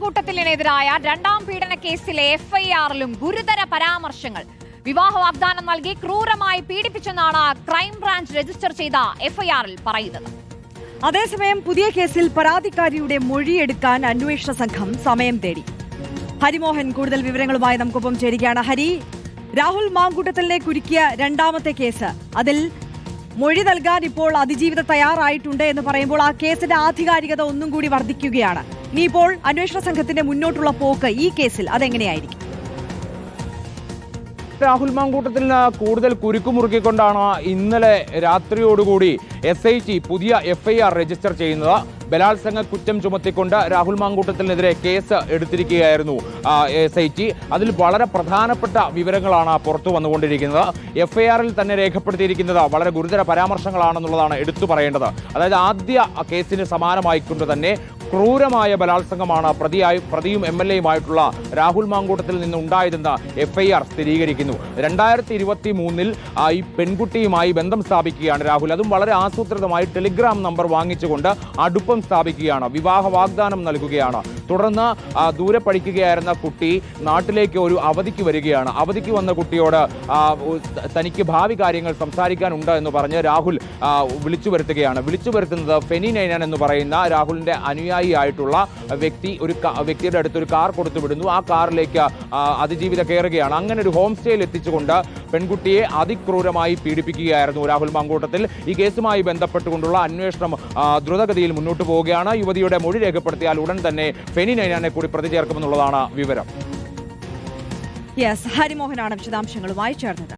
മാങ്കൂട്ടത്തിനെതിരായ രണ്ടാം പീഡന കേസിലെ എഫ്ഐആറിലും ഗുരുതര പരാമർശങ്ങൾ. വിവാഹ വാഗ്ദാനം നൽകി ക്രൂരമായി പീഡിപ്പിച്ചെന്നാണ് ക്രൈംബ്രാഞ്ച് രജിസ്റ്റർ ചെയ്ത എഫ്ഐആറിൽ പറയുന്നത്. അതേസമയം പുതിയ കേസിൽ പരാതിക്കാരിയുടെ മൊഴിയെടുക്കാൻ അന്വേഷണ സംഘം സമയം തേടി. ഹരിമോഹൻ കൂടുതൽ വിവരങ്ങളുമായി നമുക്കൊപ്പം ചേരുകയാണ്. ഹരി രാഹുൽ മാങ്കൂട്ടത്തിലിനെ കുരുക്കിയ രണ്ടാമത്തെ കേസ്. അതിൽ മൊഴി നൽകാൻ ഇപ്പോൾ അതിജീവിത തയ്യാറായിട്ടുണ്ട് എന്ന് പറയുമ്പോൾ ആ കേസിന്റെ ആധികാരികത ഒന്നും കൂടി വർദ്ധിക്കുകയാണ്. ഇനിയിപ്പോൾ അന്വേഷണ സംഘത്തിന്റെ മുന്നോട്ടുള്ള പോക്ക് ഈ കേസിൽ അതെങ്ങനെയായിരിക്കും? രാഹുൽ മാങ്കൂട്ടത്തിൽ കൂടുതൽ കുരുക്കുമുറുക്കിക്കൊണ്ടാണ് ഇന്നലെ രാത്രിയോടുകൂടി എസ് ഐ ടി പുതിയ എഫ് ഐ ആർ രജിസ്റ്റർ ചെയ്യുന്നത്. ബലാത്സംഗ കുറ്റം ചുമത്തിക്കൊണ്ട് രാഹുൽ മാങ്കൂട്ടത്തിനെതിരെ കേസ് എടുത്തിരിക്കുകയായിരുന്നു എസ് ഐ ടി അതിൽ വളരെ പ്രധാനപ്പെട്ട വിവരങ്ങളാണ് പുറത്തു വന്നുകൊണ്ടിരിക്കുന്നത്. എഫ് ഐ ആറിൽ തന്നെ രേഖപ്പെടുത്തിയിരിക്കുന്നത് വളരെ ഗുരുതര പരാമർശങ്ങളാണെന്നുള്ളതാണ് എടുത്തു പറയേണ്ടത്. അതായത് ആദ്യ കേസിന് സമാനമായിക്കൊണ്ട് തന്നെ ക്രൂരമായ ബലാത്സംഗമാണ് പ്രതിയായി പ്രതിയും എം എൽ എയുമായിട്ടുള്ള രാഹുൽ മാങ്കൂട്ടത്തിൽ നിന്ന് ഉണ്ടായതെന്ന് എഫ് ഐ ആർ സ്ഥിരീകരിക്കുന്നു. രണ്ടായിരത്തി ഇരുപത്തി മൂന്നിൽ ഈ പെൺകുട്ടിയുമായി ബന്ധം സ്ഥാപിക്കുകയാണ് രാഹുൽ. അതും വളരെ ആസൂത്രിതമായി ടെലിഗ്രാം നമ്പർ വാങ്ങിച്ചുകൊണ്ട് അടുപ്പം സ്ഥാപിക്കുകയാണ്. വിവാഹ വാഗ്ദാനം നൽകുകയാണ്. തുടർന്ന് ദൂരെ പഠിക്കുകയായിരുന്ന കുട്ടി നാട്ടിലേക്ക് ഒരു അവധിക്ക് വരികയാണ്. അവധിക്ക് വന്ന കുട്ടിയോട് തനിക്ക് ഭാവി കാര്യങ്ങൾ സംസാരിക്കാനുണ്ട് എന്ന് പറഞ്ഞ് രാഹുൽ വിളിച്ചു വരുത്തുകയാണ്. വിളിച്ചു വരുത്തുന്നത് ഫെനി നൈനാൻ എന്ന് പറയുന്ന രാഹുലിന്റെ അനുയായിയായിട്ടുള്ള വ്യക്തി ഒരു വ്യക്തിയുടെ അടുത്ത് ഒരു കാർ കൊടുത്തു വിടുന്നു. ആ കാറിലേക്ക് അതിജീവിത കയറുകയാണ്. അങ്ങനെ ഒരു ഹോം സ്റ്റേയിൽ എത്തിച്ചുകൊണ്ട് പെൺകുട്ടിയെ അതിക്രൂരമായി പീഡിപ്പിക്കുകയായിരുന്നു രാഹുൽ മാങ്കൂട്ടത്തിൽ. ഈ കേസുമായി ബന്ധപ്പെട്ടുകൊണ്ടുള്ള അന്വേഷണം ദ്രുതഗതിയിൽ മുന്നോട്ട് പോവുകയാണ്. യുവതിയുടെ മൊഴി രേഖപ്പെടുത്തിയാൽ ഉടൻ തന്നെ ഫെനി നൈനാനെ കൂടി പ്രതി ചേർക്കുമെന്നുള്ളതാണ് വിവരം. യെസ് ഹരിമോഹനാണ് വിശദാംശങ്ങളുമായി ചേർന്നത്.